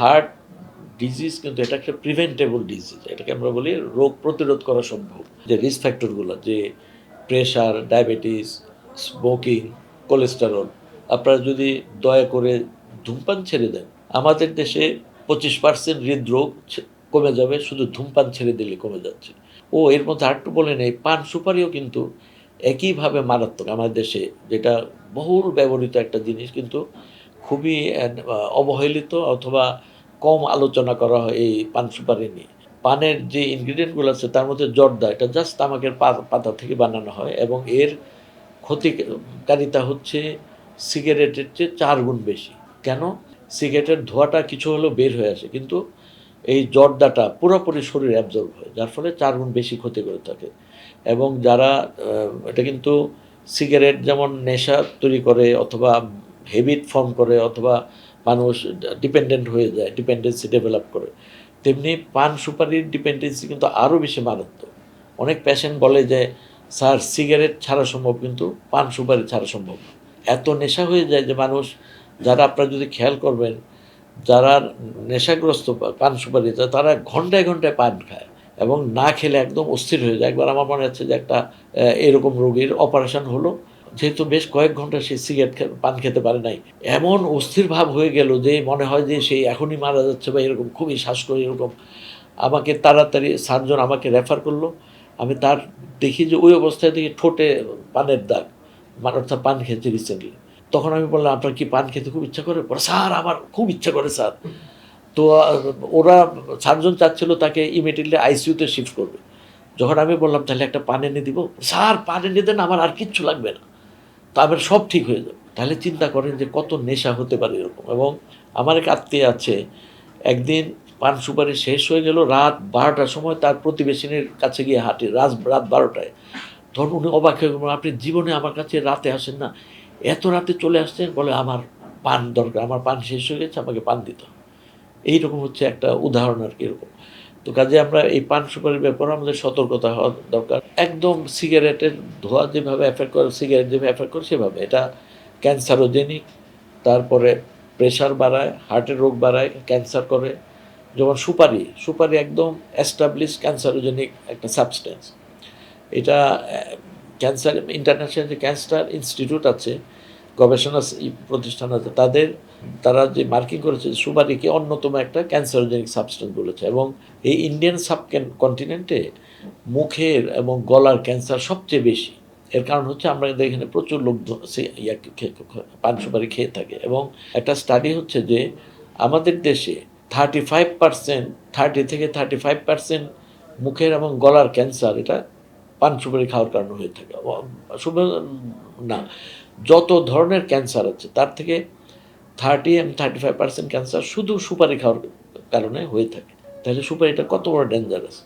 Heart disease কিন্তু এটা একটা প্রিভেন্টেবল ডিজিজ এটাকে আমরা বলি রোগ প্রতিরোধ করা সম্ভব। যে রিস্ক ফ্যাক্টরগুলো যে প্রেশার ডায়াবেটিস স্মোকিং কোলেস্টেরল আপনারা যদি দয়া করে ধূমপান ছেড়ে দেন, আমাদের দেশে পঁচিশ পার্সেন্ট হৃদরোগ কমে যাবে, শুধু ধূমপান ছেড়ে দিলে কমে যাচ্ছে। ও, এর মধ্যে আরেকটু বলে নেই, পান সুপারিও কিন্তু একইভাবে মারাত্মক। আমাদের দেশে যেটা বহুল ব্যবহৃত একটা জিনিস কিন্তু খুবই অবহেলিত অথবা কম আলোচনা করা হয় এই পান সুপারি নিয়ে। পানের যে ইনগ্রিডিয়েন্টগুলো আছে তার মধ্যে জর্দা, এটা জাস্ট পা- পাতা থেকে বানানো হয় এবং এর ক্ষতিকারিতা হচ্ছে সিগারেটের চেয়ে চার গুণ বেশি। কেন? সিগারেটের ধোঁয়াটা কিছু হলেও বের হয়ে আসে, কিন্তু এই জর্দাটা পুরোপুরি শরীরে অ্যাবজর্ব হয়, যার ফলে চার গুণ বেশি ক্ষতি করে থাকে। এবং যারা এটা কিন্তু সিগারেট যেমন নেশা তৈরি করে অথবা হেবিট ফর্ম করে অথবা মানুষ ডিপেন্ডেন্ট হয়ে যায় ডিপেন্ডেন্সি ডেভেলপ করে। তেমনি পান সুপারির ডিপেন্ডেন্সি কিন্তু আরও বেশি মারাত্মক। অনেক পেশেন্ট বলে যে, স্যার সিগারেট ছাড়া সম্ভব কিন্তু, পান সুপারি ছাড়া সম্ভব এত নেশা হয়ে যায় যে মানুষ, যারা আপনারা যদি খেয়াল করবেন, যারা নেশাগ্রস্ত পান সুপারি তারা ঘন্টায় ঘন্টায় পান খায় এবং না খেলে একদম অস্থির হয়ে যায়। একবার আমার মনে হচ্ছে যে একটা এরকম রোগীর অপারেশন হলো। যেহেতু বেশ কয়েক ঘণ্টা সে সিগারেট পান খেতে পারে নাই, এমন অস্থির ভাব হয়ে গেল যে মনে হয় যে সেই এখনই মারা যাচ্ছে বা এরকম খুবই শ্বাসকষ্ট এরকম। আমাকে তাড়াতাড়ি সার্জন আমাকে রেফার করল। আমি তার দেখি যে ওই অবস্থায় দেখি ঠোঁটে পানের দাগ মানে অর্থাৎ পান খেয়েছে রিসেন্টলি তখন আমি বললাম, আপনার কি পান খেতে খুব ইচ্ছা করে? স্যার, আমার খুব ইচ্ছা করে, স্যার। তো ওরা সার্জন চাচ্ছিল তাকে ইমিডিয়েটলি আইসিইউতে শিফট করবে। যখন আমি বললাম, তাহলে একটা পান এনে দিব। স্যার, পান এনে দেন, আমার আর কিচ্ছু লাগবে না। তারপরে সব ঠিক হয়ে যাবে। তাহলে চিন্তা করেন যে কত নেশা হতে পারে এরকম। এবং আমার এক আত্মীয় আছে একদিন পান সুপারি শেষ হয়ে গেল রাত বারোটার সময় তার প্রতিবেশিনীর কাছে গিয়ে হাঁটে রাত রাত বারোটায়। ধরুন উনি অবাক হয়ে গেলেন, আপনি জীবনে আমার কাছে রাতে আসেন না। এত রাতে চলে আসছেন? বলে আমার পান দরকার আমার পান শেষ হয়ে গেছে আমাকে পান দিতে হবে। এইরকম হচ্ছে একটা উদাহরণ আর কি এরকম। তো কাজে আমরা এই পান সুপারির ব্যাপারে আমাদের সতর্কতা হওয়া দরকার। একদম সিগারেটের ধোঁয়া যেভাবে এফেক্ট করে, সিগারেট যেভাবে এফেক্ট করে সেভাবে। এটা ক্যান্সারোজেনিক, তারপরে প্রেশার বাড়ায় হার্টের রোগ বাড়ায় ক্যান্সার করে। যেমন সুপারি সুপারি একদম এস্টাবলিশ ক্যান্সারোজেনিক একটা সাবস্টেন্স এটা ক্যান্সার ইন্টারন্যাশনাল যে ক্যান্সার ইনস্টিটিউট আছে গবেষণা প্রতিষ্ঠান আছে, তাদের তারা যে মার্কিং করেছে সুপারিকে অন্যতম একটা ক্যান্সারোজেনিক সাবস্টেন্স বলেছে এবং এই ইন্ডিয়ান সাব কন্টিনেন্টে মুখের এবং গলার ক্যান্সার সবচেয়ে বেশি। এর কারণ হচ্ছে আমরা এখানে প্রচুর লোক পান সুপারি খেয়ে থাকে এবং একটা স্টাডি হচ্ছে যে আমাদের দেশে থার্টি ফাইভ পার্সেন্ট থার্টি থেকে থার্টি ফাইভ পার্সেন্ট মুখের এবং গলার ক্যান্সার এটা পান সুপারি খাওয়ার কারণে হয়ে থাকে। না যত ধরনের ক্যান্সার আছে, তার থেকে thirty M thirty five percent cancer শুধু সুপারি খাওয়ার কারণে হয়ে থাকে। তাহলে সুপারিটা কত বড় ডেঞ্জারাস